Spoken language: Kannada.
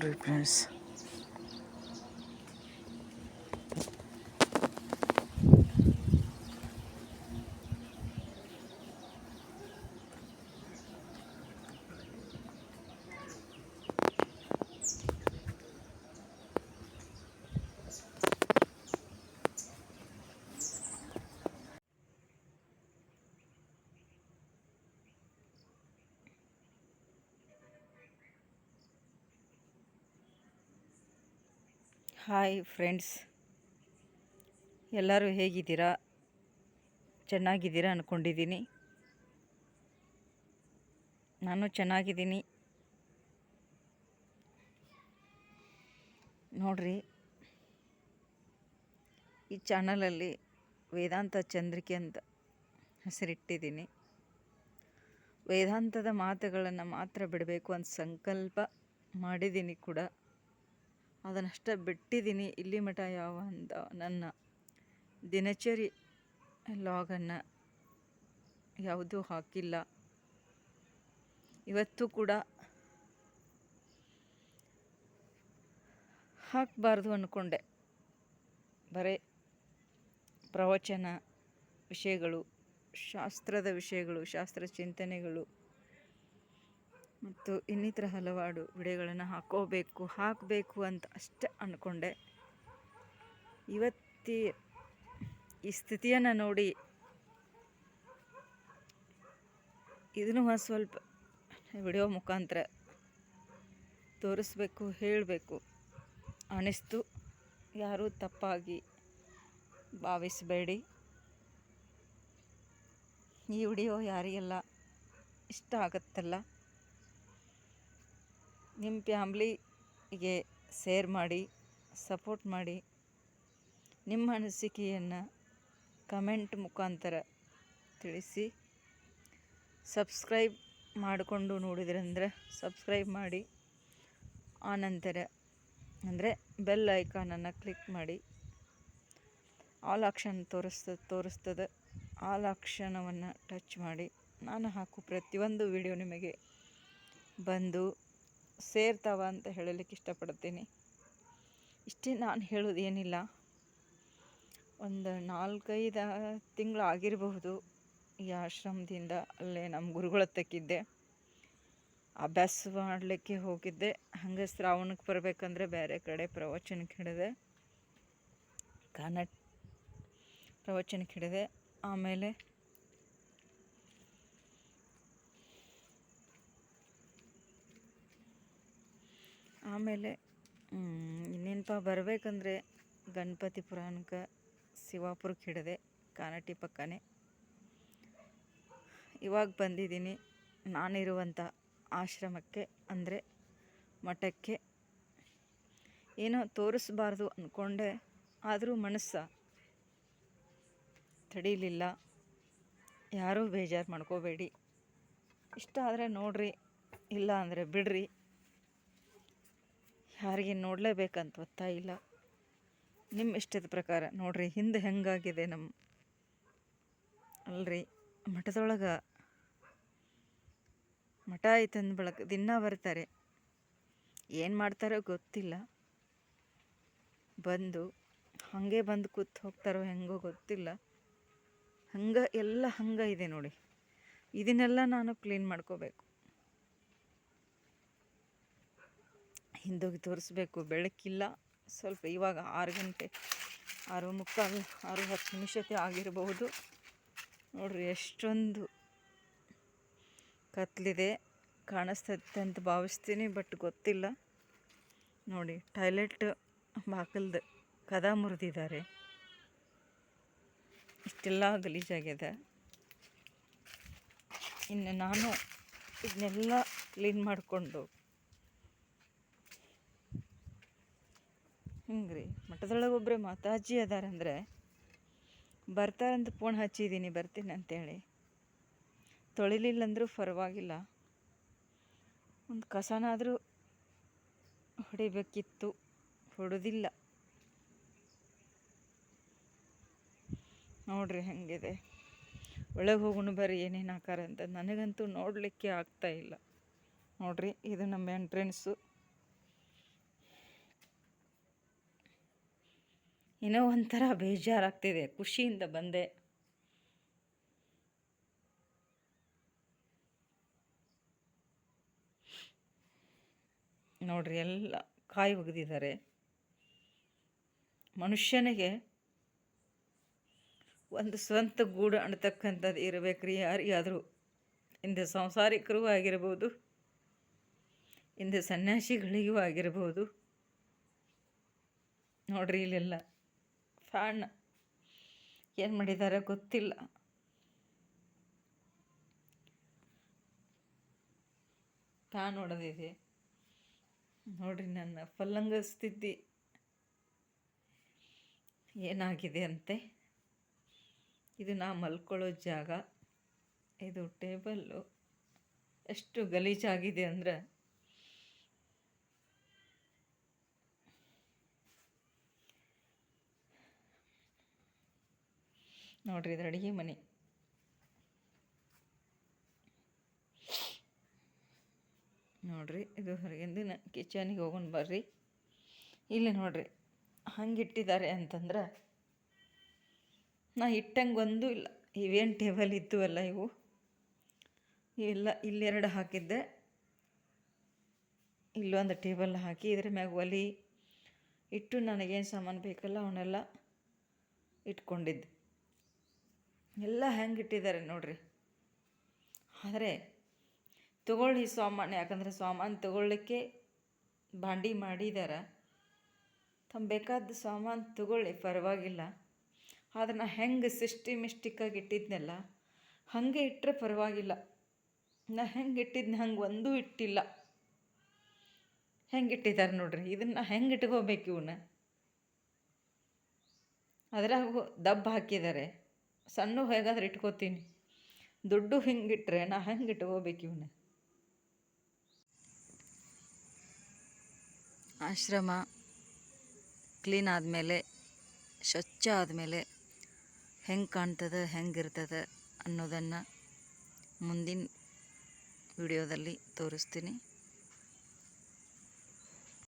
ನೋಡ್ರಿ ಫ್ರೆಂಡ್ಸ್ ಹಾಯ್ ಫ್ರೆಂಡ್ಸ್. ಎಲ್ಲರೂ ಹೇಗಿದ್ದೀರಾ? ಚೆನ್ನಾಗಿದ್ದೀರಾ ಅಂದ್ಕೊಂಡಿದ್ದೀನಿ ನಾನು ಚೆನ್ನಾಗಿದ್ದೀನಿ. ನೋಡ್ರಿ. ಈ ಚಾನಲಲ್ಲಿ ವೇದಾಂತ ಚಂದ್ರಿಕೆ ಅಂತ ಹೆಸರಿಟ್ಟಿದ್ದೀನಿ. ವೇದಾಂತದ ಮಾತುಗಳನ್ನು ಮಾತ್ರ ಬಿಡಬೇಕು ಅಂತ ಸಂಕಲ್ಪ ಮಾಡಿದ್ದೀನಿ ಕೂಡ. ಅದನ್ನಷ್ಟೇ ಬಿಟ್ಟಿದ್ದೀನಿ. ಇಲ್ಲಿ ಮಠ ಯಾವ ಅಂತ ನನ್ನ ದಿನಚರಿ ಲಾಗನ್ನು ಯಾವುದೂ ಹಾಕಿಲ್ಲ. ಇವತ್ತು ಕೂಡ ಹಾಕಬಾರ್ದು ಅಂದ್ಕೊಂಡೆ ಬರೀ ಪ್ರವಚನ ವಿಷಯಗಳು, ಶಾಸ್ತ್ರದ ವಿಷಯಗಳು, ಶಾಸ್ತ್ರ ಚಿಂತನೆಗಳು ಮತ್ತು ಇನ್ನಿತರ ಹಲವಾರು ವಿಡಿಯೋಗಳನ್ನು ಹಾಕೋಬೇಕು, ಹಾಕಬೇಕು ಅಂತ ಅಷ್ಟೇ ಅಂದ್ಕೊಂಡೆ ಇವತ್ತಿ ಈ ಸ್ಥಿತಿಯನ್ನು ನೋಡಿ ಇದನ್ನು ಸ್ವಲ್ಪ ವಿಡಿಯೋ ಮುಖಾಂತರ ತೋರಿಸ್ಬೇಕು, ಹೇಳಬೇಕು. ಅನಿಸ್ತು. ಯಾರೂ ತಪ್ಪಾಗಿ ಭಾವಿಸಬೇಡಿ. ಈ ವಿಡಿಯೋ ಯಾರಿಗೆಲ್ಲ ಇಷ್ಟ ಆಗುತ್ತಲ್ಲ ನಿಮ್ಮ ಫ್ಯಾಮ್ಲಿಗೆ ಸೇರ್ ಮಾಡಿ ಸಪೋರ್ಟ್ ಮಾಡಿ ನಿಮ್ಮ ಅನಿಸಿಕೆಯನ್ನು ಕಮೆಂಟ್ ಮುಖಾಂತರ ತಿಳಿಸಿ. ಸಬ್ಸ್ಕ್ರೈಬ್ ಮಾಡಿಕೊಂಡು ನೋಡಿದ್ರಂದ್ರೆ ಸಬ್ಸ್ಕ್ರೈಬ್ ಮಾಡಿ. ಆನಂತರ ಅಂದರೆ ಬೆಲ್ ಐಕಾನನ್ನು ಕ್ಲಿಕ್ ಮಾಡಿ. ಆಲ್ ಆಕ್ಷನ್ ತೋರಿಸ್ತದೆ ತೋರಿಸ್ತದೆ. ಆಲ್ ಆಕ್ಷನವನ್ನು ಟಚ್ ಮಾಡಿ. ನಾನು ಹಾಕೋ ಪ್ರತಿಯೊಂದು ವಿಡಿಯೋ ನಿಮಗೆ ಬಂದು ಸೇರ್ತಾವ ಅಂತ ಹೇಳಲಿಕ್ಕೆ ಇಷ್ಟಪಡ್ತೀನಿ. ಇಷ್ಟೇ ನಾನು ಹೇಳೋದು ಏನಿಲ್ಲ ಒಂದು ನಾಲ್ಕೈದು ತಿಂಗಳು ಆಗಿರಬಹುದು ಈ ಆಶ್ರಮದಿಂದ ಅಲ್ಲೇ ನಮ್ಮ ಗುರುಗಳ ತಕ್ಕಿದ್ದೆ ಅಭ್ಯಾಸ ಮಾಡಲಿಕ್ಕೆ ಹೋಗಿದ್ದೆ. ಹಂಗೆ ಶ್ರಾವಣಕ್ಕೆ ಬರಬೇಕಂದ್ರೆ ಬೇರೆ ಕಡೆ ಪ್ರವಚನಕ್ಕೆ ಹಿಡಿದೆ. ಕನ್ನಡ ಪ್ರವಚನಕ್ಕೆ ಹಿಡಿದೆ. ಆಮೇಲೆ ಆಮೇಲೆ ಇನ್ನೇನಪ್ಪ ಬರಬೇಕಂದ್ರೆ ಗಣಪತಿ ಪುರಾಣಕ್ಕೆ ಶಿವಾಪುರಕ್ಕೆ ಹಿಡಿದೆ ಕಾನಟಿ ಪಕ್ಕನೇ. ಇವಾಗ ಬಂದಿದ್ದೀನಿ ನಾನಿರುವಂಥ ಆಶ್ರಮಕ್ಕೆ, ಅಂದರೆ ಮಠಕ್ಕೆ. ಏನೋ ತೋರಿಸ್ಬಾರ್ದು ಅಂದ್ಕೊಂಡೆ ಆದರೂ ಮನಸ್ಸ ತಡೀಲಿಲ್ಲ. ಯಾರೂ ಬೇಜಾರು ಮಾಡ್ಕೋಬೇಡಿ. ಇಷ್ಟ ಆದರೆ ನೋಡ್ರಿ, ಇಲ್ಲ ಅಂದರೆ ಬಿಡ್ರಿ. ಯಾರಿಗೆ ನೋಡಲೇಬೇಕಂತ ಗೊತ್ತಾಯಿಲ್ಲ ನಿಮ್ಮ ಇಷ್ಟದ ಪ್ರಕಾರ ನೋಡ್ರಿ, ಹಿಂದೆ ಹೆಂಗಾಗಿದೆ ನಮ್ಮ ಅಲ್ರಿ, ಮಠದೊಳಗೆ. ಮಠ ಐತಂದ ಬಳಕ ದಿನ ಬರ್ತಾರೆ. ಏನು ಮಾಡ್ತಾರೋ ಗೊತ್ತಿಲ್ಲ. ಬಂದು, ಹಾಗೆ ಬಂದು ಕೂತ್ ಹೋಗ್ತಾರೋ ಹೆಂಗೋ ಗೊತ್ತಿಲ್ಲ. ಹಂಗೆ, ಎಲ್ಲ ಹಂಗೆ ಇದೆ ನೋಡಿ. ಇದನ್ನೆಲ್ಲ ನಾನು ಕ್ಲೀನ್ ಮಾಡ್ಕೋಬೇಕು. ಹಿಂದೋಗಿ ತೋರಿಸ್ಬೇಕು. ಬೆಳಕಿಲ್ಲ. ಸ್ವಲ್ಪ ಇವಾಗ ಆರು ಗಂಟೆ, ಆರು ಮುಕ್ಕಾಲು, ಆರು ಹತ್ತು ನಿಮಿಷತೆ ಆಗಿರಬಹುದು ನೋಡ್ರಿ, ಎಷ್ಟೊಂದು ಕತ್ಲಿದೆ. ಕಾಣಿಸ್ತೈತೆ ಅಂತ ಭಾವಿಸ್ತೀನಿ, ಬಟ್ ಗೊತ್ತಿಲ್ಲ. ನೋಡಿ, ಟಾಯ್ಲೆಟ್ ಬಾಕಲ್ದು ಕದ ಮುರಿದಿದ್ದಾರೆ. ಇಷ್ಟೆಲ್ಲ ಗಲೀಜಾಗಿದೆ. ಇನ್ನು ನಾನು ಇದನ್ನೆಲ್ಲ ಕ್ಲೀನ್ ಮಾಡಿಕೊಂಡು ಹಿಂಗೆ ರೀ ಮಠದೊಳಗೆ ಒಬ್ಬರೇ ಮಾತಾಜಿ ಅದಾರಂದ್ರೆ ಬರ್ತಾರಂತ ಫೋನ್ ಹಚ್ಚಿದ್ದೀನಿ ಬರ್ತೀನಿ ಅಂತೇಳಿ. ತೊಳಿಲಿಲ್ಲ ಅಂದರೂ ಪರವಾಗಿಲ್ಲ. ಒಂದು ಕಸನಾದರೂ ಹೊಡಿಬೇಕಿತ್ತು, ಹೊಡೆದಿಲ್ಲ. ನೋಡ್ರಿ ಹೆಂಗಿದೆ. ಒಳಗೆ ಹೋಗೋಣ ಬರ್ರಿ, ಏನೇನು ಹಾಕಾರ ಅಂತ. ನನಗಂತೂ ನೋಡಲಿಕ್ಕೆ ಆಗ್ತಾ ಇಲ್ಲ. ನೋಡ್ರಿ, ಇದು ನಮ್ಮ ಎಂಟ್ರೆನ್ಸು ಏನೋ ಒಂಥರ ಬೇಜಾರಾಗ್ತಿದೆ, ಖುಷಿಯಿಂದ ಬಂದೆ. ನೋಡ್ರಿ ಎಲ್ಲ ಕಾಯಿ ಒಗೆದಿದ್ದಾರೆ. ಮನುಷ್ಯನಿಗೆ ಒಂದು ಸ್ವಂತ ಗೂಡು ಅನ್ನತಕ್ಕಂಥದ್ದು ಇರಬೇಕ್ರಿ ಯಾರಿಗಾದರೂ ಹಿಂದೆ ಸಂಸಾರಿಕರೂ ಆಗಿರ್ಬೋದು ಹಿಂದೆ ಸನ್ಯಾಸಿಗಳಿಗೂ ಆಗಿರ್ಬೋದು. ನೋಡ್ರಿ ಇಲ್ಲೆಲ್ಲ. ಫ್ಯಾನ್ ಏನು ಮಾಡಿದ್ದಾರೆ ಗೊತ್ತಿಲ್ಲ. ಫ್ಯಾನ್ ಹೊಡೆದಿದೆ ನೋಡ್ರಿ ನನ್ನ ಪಲ್ಲಂಗ ಸ್ಥಿತಿ ಏನಾಗಿದೆ ಅಂತೆ? ಇದು ನಾ ಮಲ್ಕೊಳ್ಳೋ ಜಾಗ. ಇದು ಟೇಬಲ್ಲು. ಎಷ್ಟು ಗಲೀಜಾಗಿದೆ ಅಂದ್ರೆ ನೋಡ್ರಿ ಇದು ಅಡುಗೆ ಮನೆ. ನೋಡ್ರಿ ಇದು ಹೊರಗಿಂದಿನ ಕಿಚನಿಗೆ ಹೋಗೋಣ ಬರ್ರಿ. ಇಲ್ಲಿ ನೋಡ್ರಿ ಹಂಗೆ ಇಟ್ಟಿದ್ದಾರೆ ಅಂತಂದ್ರೆ ನಾ ಇಟ್ಟಂಗೆ ಒಂದು ಇಲ್ಲ. ಇವೇನು ಟೇಬಲ್ ಇತ್ತು ಅಲ್ಲ ಇವು ಇವೆಲ್ಲ ಇಲ್ಲೆರಡು ಹಾಕಿದ್ದೆ. ಇಲ್ಲೊಂದು ಟೇಬಲ್ ಹಾಕಿ, ಇದ್ರ ಮ್ಯಾಗ ಒಲಿ ಇಟ್ಟು ನನಗೇನು ಸಾಮಾನು ಬೇಕಲ್ಲ ಅವನ್ನೆಲ್ಲ ಇಟ್ಕೊಂಡಿದ್ದೆ. ಎಲ್ಲ ಹೆಂಗೆ ಇಟ್ಟಿದ್ದಾರೆ ನೋಡ್ರಿ. ಆದರೆ ತಗೊಳ್ಳಿ ಸಾಮಾನು ಯಾಕಂದರೆ ಸಾಮಾನು ತಗೊಳ್ಳಿಕ್ಕೆ ಬಾಂಡಿ ಮಾಡಿದ್ದಾರೆ ತಮ್ಮ ಬೇಕಾದ ಸಾಮಾನು ತಗೊಳ್ಳಿ, ಪರವಾಗಿಲ್ಲ. ಆದ್ರೆ ನಾ ಹೆಂಗೆ ಸಿಸ್ಟಿಮಿಸ್ಟಿಕ್ಕಾಗಿ ಇಟ್ಟಿದ್ನಲ್ಲ, ಹಾಗೆ ಇಟ್ಟರೆ ಪರವಾಗಿಲ್ಲ. ನಾ ಹೆಂಗೆ ಇಟ್ಟಿದ್ನ ಹಂಗೆ ಒಂದೂ ಇಟ್ಟಿಲ್ಲ. ಹೆಂಗೆ ಇಟ್ಟಿದ್ದಾರೆ ನೋಡ್ರಿ, ಇದನ್ನು ಹೆಂಗೆ ಇಟ್ಕೋಬೇಕು ಇವನ್ನ ಅದರಾಗ ದಬ್ಬ ಹಾಕಿದ್ದಾರೆ ಸಣ್ಣ ಹೇಗಾದ್ರೆ ಇಟ್ಕೋತೀನಿ. ದುಡ್ಡು ಹಿಂಗಿಟ್ರೆ ನಾ ಹೆಂಗೆ ಇಟ್ಕೋಬೇಕು ಇವನ್ನ ಆಶ್ರಮ ಕ್ಲೀನ್ ಆದಮೇಲೆ, ಸ್ವಚ್ಛ ಆದಮೇಲೆ ಹೆಂಗೆ ಕಾಣ್ತದೆ ಹೆಂಗಿರ್ತದೆ ಅನ್ನೋದನ್ನು ಮುಂದಿನ ವಿಡಿಯೋದಲ್ಲಿ ತೋರಿಸ್ತೀನಿ.